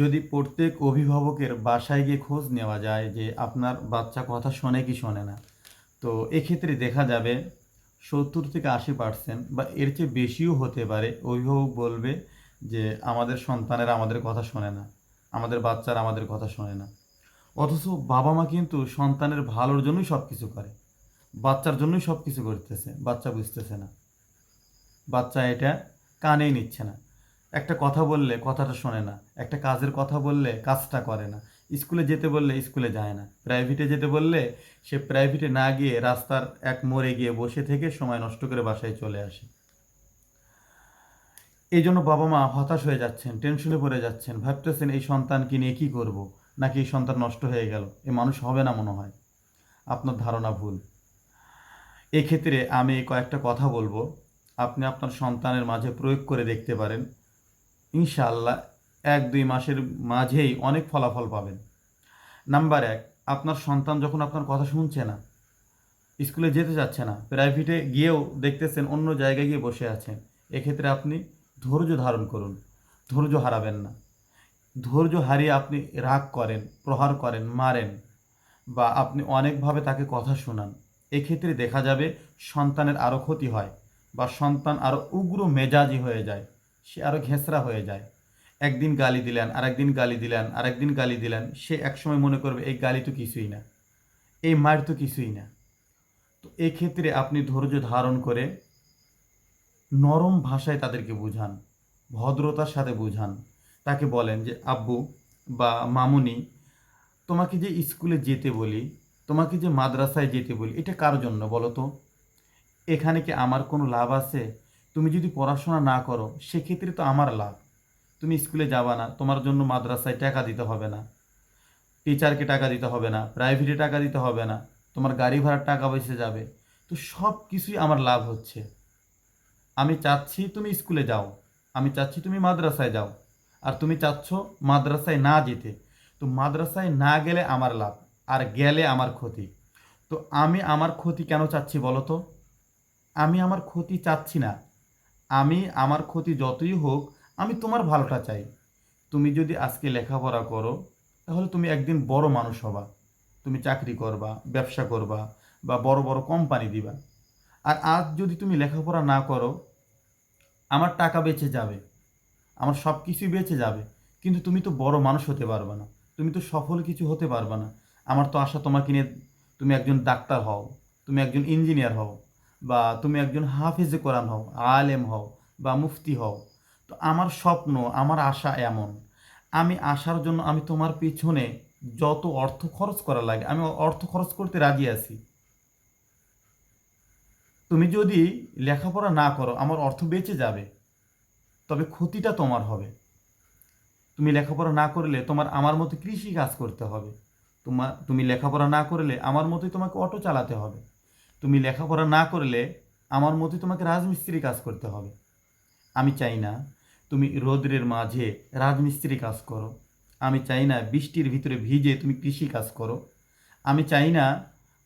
যদি প্রত্যেক অভিভাবকের বাসায় গিয়ে খোঁজ নেওয়া যায় যে আপনার বাচ্চা কথা শোনে কি শোনে না, তো এক্ষেত্রে দেখা যাবে সত্তর থেকে আশি পার্সেন্ট বা এর চেয়ে বেশিও হতে পারে অভিভাবক বলবে যে আমাদের সন্তানেরা আমাদের কথা শোনে না, আমাদের বাচ্চারা আমাদের কথা শোনে না। অথচ বাবা মা কিন্তু সন্তানের ভালোর জন্যই সব কিছু করে, বাচ্চার জন্যই সব কিছু করতেছে, বাচ্চা বুঝতেছে না। বাচ্চা এটা কানেই নিচ্ছে না। একটা কথা বললে কথাটা শোনে না, একটা কাজের কথা বললে কাজটা করে না। স্কুলে যেতে বললে স্কুলে যায় না। প্রাইভেটে যেতে বললে সে প্রাইভেটে না গিয়ে রাস্তার এক মোড়ে গিয়ে বসে থেকে সময় নষ্ট করে বাসায় চলে আসে। এই জন্য বাবা মা হতাশ হয়ে যাচ্ছেন, টেনশনে পড়ে যাচ্ছেন। ভাবতেছেন, এই সন্তানকে নিয়ে কী করব? নাকি এই সন্তান নষ্ট হয়ে গেল? এ মানুষ হবে না মনে হয়। আপনার ধারণা ভুল। এক্ষেত্রে আমি কয়েকটা কথা বলব। আপনি আপনার সন্তানের মাঝে প্রয়োগ করে দেখতে পারেন। ইনশাআল্লাহ এক দুই মাসের মাঝেই অনেক ফলাফল পাবেন। নাম্বার এক, আপনার সন্তান যখন আপনার কথা শুনছে না, স্কুলে যেতে যাচ্ছে না, প্রাইভেটে গিয়েও দেখতেছেন অন্য জায়গায় গিয়ে বসে আছেন, এক্ষেত্রে আপনি ধৈর্য ধারণ করুন, ধৈর্য হারাবেন না। ধৈর্য হারিয়ে আপনি রাগ করেন, প্রহার করেন, মারেন বা আপনি অনেকভাবে তাকে কথা শোনান, এক্ষেত্রে দেখা যাবে সন্তানের আরও ক্ষতি হয় বা সন্তান আরও উগ্র মেজাজি হয়ে যায়। সে আরও ঘেঁচড়া হয়ে যায়। একদিন গালি দিলেন আর একদিন গালি দিলেন আর একদিন গালি দিলেন। সে একসময় মনে করবে, এই গালি তো কিছুই না। এই মার তো কিছুই না। তো এক্ষেত্রে আপনি ধৈর্য ধারণ করে নরম ভাষায় তাদেরকে বুঝান, ভদ্রতার সাথে বুঝান। তাকে বলেন যে, আব্বু বা মামুনি, তোমাকে যে স্কুলে যেতে বলি, তোমাকে যে মাদ্রাসায় যেতে বলি, এটা কার জন্য বলো তো? এখানে কি আমার কোনো লাভ আছে? তুমি যদি পড়াশোনা না করো, সেক্ষেত্রে তো আমার লাভ। তুমি স্কুলে যাবা না, তোমার জন্য মাদ্রাসায় টাকা দিতে হবে না। টিচারকে টাকা দিতে হবে না, প্রাইভেটে টাকা দিতে হবে না, তোমার গাড়ি ভাড়ার টাকা বেঁচে যাবে। তো সব কিছুই আমার লাভ হচ্ছে। আমি চাচ্ছি তুমি স্কুলে যাও, আমি চাচ্ছি তুমি মাদ্রাসায় যাও। আর তুমি চাচ্ছ মাদ্রাসায় না যেতে। তো মাদ্রাসায় না গেলে আমার লাভ, আর গেলে আমার ক্ষতি। তো আমি আমার ক্ষতি কেন চাচ্ছি বলো তো? আমি আমার ক্ষতি চাচ্ছি না। আমি আমার ক্ষতি যতই হোক, আমি তোমার ভালোটা চাই। তুমি যদি আজকে লেখাপড়া করো, তাহলে তুমি একদিন বড় মানুষ হবা। তুমি চাকরি করবা, ব্যবসা করবা বা বড় বড় কোম্পানি দিবা। আর আজ যদি তুমি লেখাপড়া না করো, আমার টাকা বেঁচে যাবে, আমার সব কিছুই বেঁচে যাবে। কিন্তু তুমি তো বড় মানুষ হতে পারবে না। তুমি তো সফল কিছু হতে পারবে না। আমার তো আশা তোমাকে নিয়ে তুমি একজন ডাক্তার হও, তুমি একজন ইঞ্জিনিয়ার হও। বা তুমি একজন হাফিজে কোরআন হও, আলেম হও বা মুফতি হও, তো আমার স্বপ্ন, আমার আশা এমন। আমি আসার জন্য আমি তোমার পিছনে যত অর্থ খরচ করা লাগে, আমি অর্থ খরচ করতে রাজি আছি। তুমি যদি লেখাপড়া না করো, আমার অর্থ বেঁচে যাবে, তবে ক্ষতিটা তোমার হবে। তুমি লেখাপড়া না করলে তোমার, আমার মতো কৃষি কাজ করতে হবে। তোমার তুমি লেখাপড়া না করলে আমার মতোই তোমাকে অটো চালাতে হবে। তুমি লেখাপড়া না করলে আমার মতে তোমাকে রাজমিস্ত্রি কাজ করতে হবে। আমি চাই না তুমি রৌদ্রের মাঝে রাজমিস্ত্রি কাজ করো। আমি চাই না বৃষ্টির ভিতরে ভিজে তুমি কৃষি কাজ করো। আমি চাই না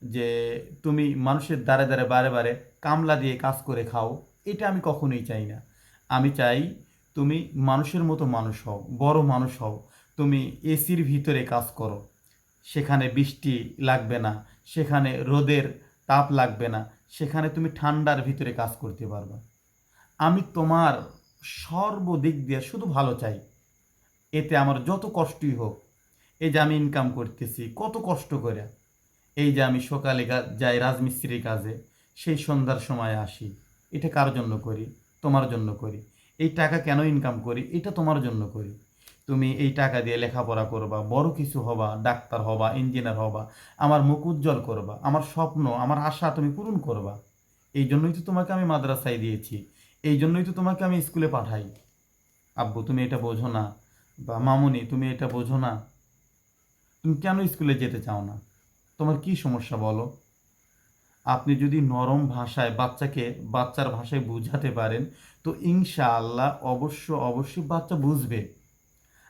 যে তুমি মানুষের দ্বারে দ্বারে বারে বারে কামলা দিয়ে কাজ করে খাও। এটা আমি কখনোই চাই না। আমি চাই তুমি মানুষের মতো মানুষ হও, বড় মানুষ হও। তুমি এসির ভিতরে কাজ করো। সেখানে বৃষ্টি লাগবে না। সেখানে রোদের তাপ লাগবে না, সেখানে তুমি ঠান্ডার ভিতরে কাজ করতে পারবে। আমি তোমার সর্বদিক দিয়ে শুধু ভালো চাই। এতে আমার যত কষ্টই হোক, এই যে আমি ইনকাম করতেছি, কত কষ্ট করে। এই যে আমি সকালে যাই রাজমিস্ত্রির কাজে, সেই সন্ধ্যার সময় আসি। এটা কার জন্য করি? তোমার জন্য করি। এই টাকা কেন ইনকাম করি? এটা তোমার জন্য করি। তুমি এই টাকা দিয়ে লেখাপড়া করবা, বড় কিছু হবা, ডাক্তার হবা ইঞ্জিনিয়ার হবা, আমার মুখ উজ্জ্বল করবা, আমার স্বপ্ন, আমার আশা তুমি পূরণ করবা। এই জন্যই তো তোমাকে আমি মাদ্রাসায় দিয়েছি, এই জন্যই তো তোমাকে আমি স্কুলে পাঠাই। আব্বু, তুমি এটা বোঝো না, বা মামুনি, তুমি এটা বোঝো না। তুমি কেন স্কুলে যেতে চাও না? তোমার কি সমস্যা বলো? আপনি যদি নরম ভাষায় বাচ্চাকে, বাচ্চার ভাষায় বুঝাতে পারেন, তো ইনশাআল্লাহ অবশ্য অবশ্যই বাচ্চা বুঝবে।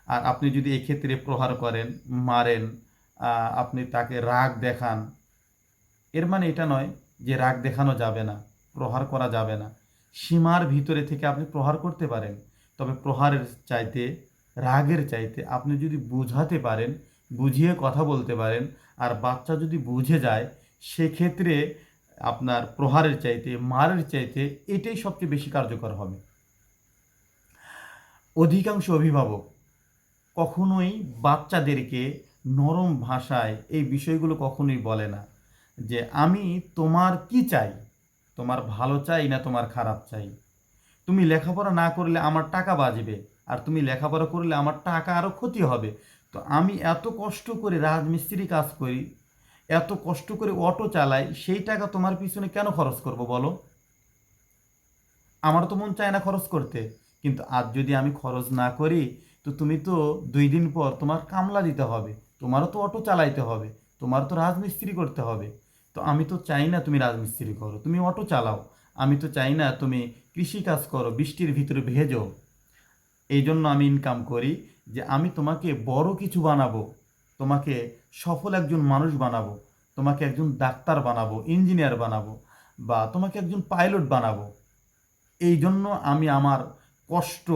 আর আপনি যদি এক্ষেত্রে প্রহার করেন, মারেন আপনি তাকে রাগ দেখান, এর মানে এটা নয় যে রাগ দেখানো যাবে না, প্রহার করা যাবে না। সীমার ভিতরে থেকে আপনি প্রহার করতে পারেন, তবে প্রহারের চাইতে, রাগের চাইতে আপনি যদি বোঝাতে পারেন, বুঝিয়ে কথা বলতে পারেন, আর বাচ্চা যদি বুঝে যায়, সেক্ষেত্রে আপনার প্রহারের চাইতে, মারের চাইতে এটাই সবচেয়ে বেশি কার্যকর হবে। অধিকাংশ অভিভাবক কখনোই বাচ্চাদেরকে নরম ভাষায় এই বিষয়গুলো কখনোই বলে না যে আমি তোমার কি চাই? তোমার ভালো চাই না তোমার খারাপ চাই? তুমি লেখাপড়া না করলে আমার টাকা বাজবে আর তুমি লেখাপড়া করলে আমার টাকা আরও ক্ষতি হবে। তো আমি এত কষ্ট করে রাজমিস্ত্রি কাজ করি, এত কষ্ট করে অটো চালাই, সেই টাকা তোমার পিছনে কেন খরচ করব বলো? আমার তো মন চায় না খরচ করতে। কিন্তু আজ যদি আমি খরচ না করি তো তুমি তো দুই দিন পর তোমার কামলা দিতে হবে, তোমারও তো অটো চালাইতে হবে তোমার তো রাজমিস্ত্রি করতে হবে। তো আমি তো চাই না তুমি রাজমিস্ত্রি করো, তুমি অটো চালাও। আমি তো চাই না তুমি কৃষি কাজ করো, বৃষ্টির ভিতরে ভেজো। এই জন্য আমি ইনকাম করি যে আমি তোমাকে বড় কিছু বানাবো, তোমাকে সফল একজন মানুষ বানাবো, তোমাকে একজন ডাক্তার বানাবো ইঞ্জিনিয়ার বানাবো, বা তোমাকে একজন পাইলট বানাবো। এই জন্য আমি আমার কষ্ট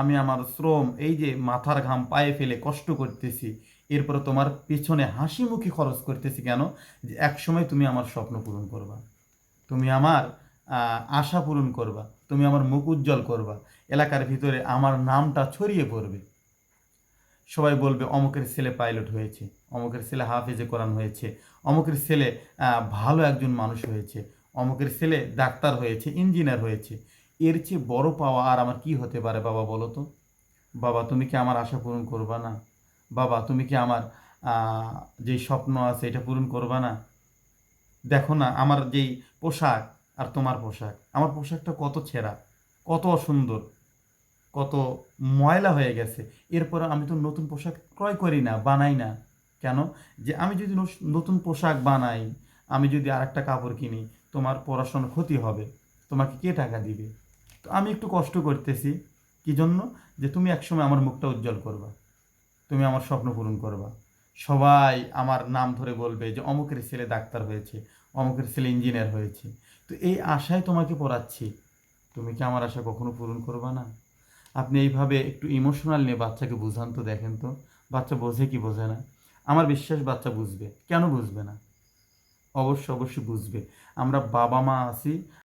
আমি আমার শ্রম, এই যে মাথার ঘাম পায়ে ফেলে কষ্ট করতেছি, এরপরে তোমার পেছনে হাসি মুখে খরচ করতেছি কেন? যে একসময় তুমি আমার স্বপ্ন পূরণ করবা। তুমি আমার আশা পূরণ করবা। তুমি আমার মুখ উজ্জ্বল করবা। এলাকার ভিতরে আমার নামটা ছড়িয়ে পড়বে। সবাই বলবে, অমুকের ছেলে পাইলট হয়েছে, অমুকের ছেলে হাফেজে কোরআন হয়েছে, অমুকের ছেলে ভালো একজন মানুষ হয়েছে, অমুকের ছেলে ডাক্তার হয়েছে, ইঞ্জিনিয়ার হয়েছে। এর চেয়ে বড় পাওয়া আর আমার কি হতে পারে, বাবা, বলো তো? বাবা, তুমি কি আমার আশা পূরণ করবা না? বাবা, তুমি কি আমার যেই স্বপ্ন আছে এটা পূরণ করবা না? দেখো না, আমার যেই পোশাক আর তোমার পোশাক, আমার পোশাকটা কত ছেঁড়া, কত অসুন্দর কত ময়লা হয়ে গেছে। এরপর আমি তো নতুন পোশাক ক্রয় করি না, বানাই না। কেন? যে আমি যদি নতুন পোশাক বানাই, আমি যদি আর একটা কাপড় কিনি, তোমার পড়াশোনার ক্ষতি হবে। তোমাকে কে টাকা দিবে? তো আমি একটু কষ্ট করতেছি। কি জন্য? যে তুমি একসময় আমার মুখটা উজ্জ্বল করবা। তুমি আমার স্বপ্ন পূরণ করবা। সবাই আমার নাম ধরে বলবে যে, অমুকের ছেলে ডাক্তার হয়েছে, অমুকের ছেলে ইঞ্জিনিয়ার হয়েছে। তো এই আশায় তোমাকে পড়াচ্ছি। তুমি কি আমার আশা কখনো পূরণ করবা না? আপনি এইভাবে একটু ইমোশনাল নিয়ে বাচ্চাকে বুঝান তো দেখেন তো। বাচ্চা বোঝে কি বোঝে না? আমার বিশ্বাস বাচ্চা বুঝবে। কেন বুঝবে না? অবশ্য, অবশ্যই বুঝবে। আমরা বাবা মা আছি।